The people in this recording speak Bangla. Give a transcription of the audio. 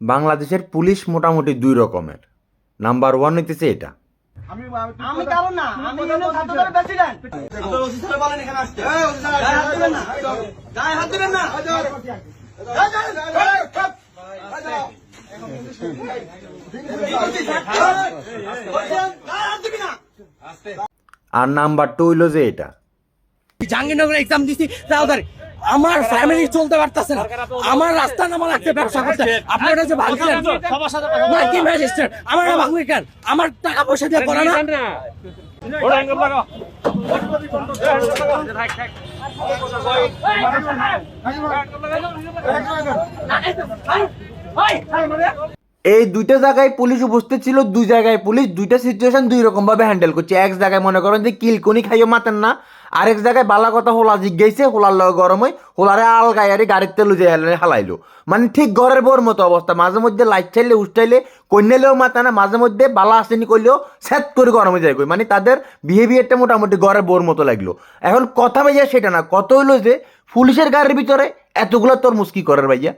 বাংলাদেশের পুলিশ মোটামুটি দুই রকমের। নাম্বার ওয়ান হইতেছে এটা। আমি কারণ না আমি ছাত্রদের প্রেসিডেন্ট গায়ে হাত দিবেন না। গায়ে হাত দিবেন না। গায়ে হাত দিবি না আর নাম্বার টু হইল যে এটা। জাহাঙ্গীরনগর এক্সাম দিছি তাড়াতাড়ি আমার ফ্যামিলি চলতে পারতেছে না আমার রাস্তা নামা লাগছে ব্যবসা করতে আপনারা যে ভাঙছিলেন না কি ম্যাজিস্ট্রেট আমার ভাঙবে কেন আমার টাকা পয়সা দিয়ে করা না এই দুইটা জায়গায় পুলিশ উপস্থিত ছিল, দুই জায়গায় পুলিশ, দুইটা সিচুয়েশন দুই রকম ভাবে হ্যান্ডেল করছে। এক জায়গায় মনে করেন যে কিলকনি খাইও মাতেন না, আরেক জায়গায় বালা কথা হোলা জিজ্ঞাইছে, হোলার লগে গরম হয় হোলারে আলগাই আরে গাড়ির তেল যে হালাইলো। মানে ঠিক ঘরের বোর মতো অবস্থা, মাঝে মধ্যে লাইট চাইলে উষ্টাইলে কন্যালেও মাথা না, মাঝে মধ্যে বালা আসেনি করলেও স্যাত করে গরমে যায় কই। মানে তাদের বিহেভিয়ারটা মোটামুটি ঘরের বোর মতো লাগল। এখন কথা ভাইয়া সেটা না কত হইল যে পুলিশের গাড়ির ভিতরে এতগুলো তোর মুস্কি করার ভাইয়া?